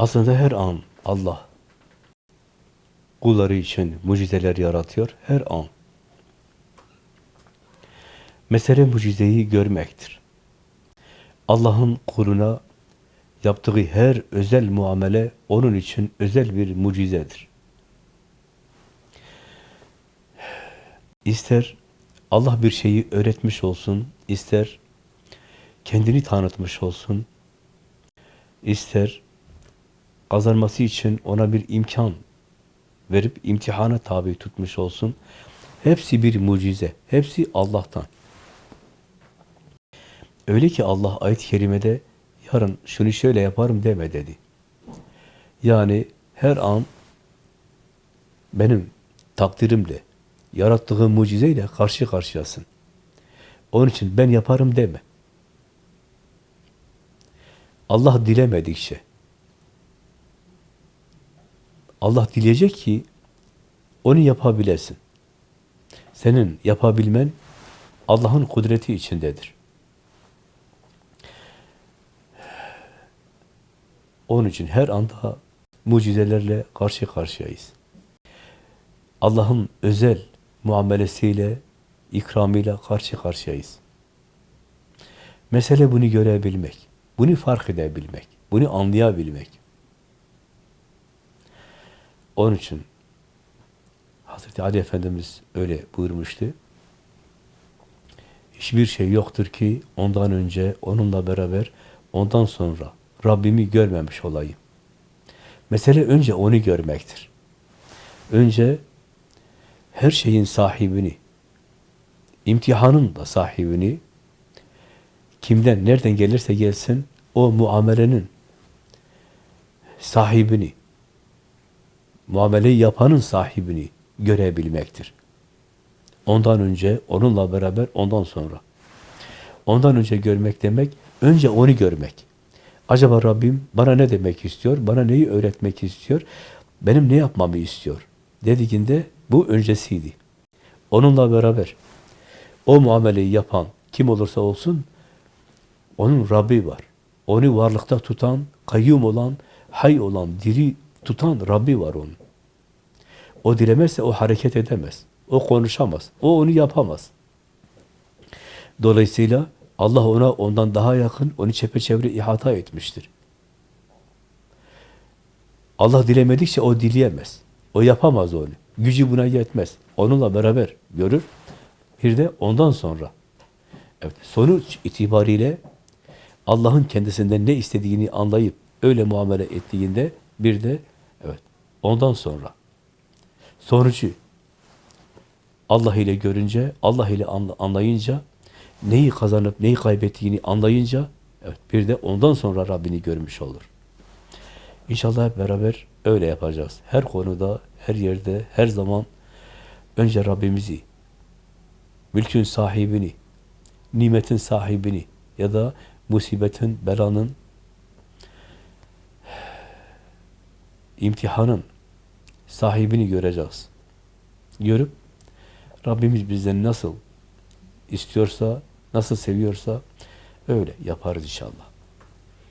Aslında her an Allah kulları için mucizeler yaratıyor. Her an. Mesele mucizeyi görmektir. Allah'ın kuluna yaptığı her özel muamele onun için özel bir mucizedir. İster Allah bir şeyi öğretmiş olsun, ister kendini tanıtmış olsun, ister kazanması için ona bir imkan verip imtihana tabi tutmuş olsun. Hepsi bir mucize. Hepsi Allah'tan. Öyle ki Allah ayet-i kerimede yarın şunu şöyle yaparım deme dedi. Yani her an benim takdirimle, yarattığım mucizeyle karşı karşıyasın. Onun için ben yaparım deme. Allah dilemedikçe, Allah dileyecek ki onu yapabilesin. Senin yapabilmen Allah'ın kudreti içindedir. Onun için her anda mucizelerle karşı karşıyayız. Allah'ın özel muamelesiyle, ikramıyla karşı karşıyayız. Mesele bunu görebilmek, bunu fark edebilmek, bunu anlayabilmek. Onun için Hazreti Ali Efendimiz öyle buyurmuştu. Hiçbir şey yoktur ki ondan önce, onunla beraber, ondan sonra Rabbimi görmemiş olayım. Mesele önce onu görmektir. Önce her şeyin sahibini, imtihanın da sahibini, kimden, nereden gelirse gelsin, o muamelenin sahibini, muameleyi yapanın sahibini görebilmektir. Ondan önce, onunla beraber, ondan sonra. Ondan önce görmek demek, önce onu görmek. Acaba Rabbim bana ne demek istiyor? Bana neyi öğretmek istiyor? Benim ne yapmamı istiyor? Dediğinde bu öncesiydi. Onunla beraber o muameleyi yapan kim olursa olsun onun Rabbi var. Onu varlıkta tutan, kayyum olan, hay olan, diri tutan Rabbi var onun. O dilemezse o hareket edemez. O konuşamaz. O onu yapamaz. Dolayısıyla Allah ona ondan daha yakın, onu çepeçevre ihata etmiştir. Allah dilemedikçe o dileyemez. O yapamaz onu. Gücü buna yetmez. Onunla beraber görür. Bir de ondan sonra. Evet, sonuç itibariyle Allah'ın kendisinden ne istediğini anlayıp öyle muamele ettiğinde bir de evet ondan sonra sonucu Allah ile görünce, Allah ile anlayınca neyi kazanıp neyi kaybettiğini anlayınca evet bir de ondan sonra Rabbini görmüş olur. İnşallah hep beraber öyle yapacağız. Her konuda, her yerde, her zaman önce Rabbimizi, mülkün sahibini, nimetin sahibini ya da musibetin, belanın, imtihanın sahibini göreceğiz. Görüp Rabbimiz bizden nasıl istiyorsa, nasıl seviyorsa öyle yaparız inşallah.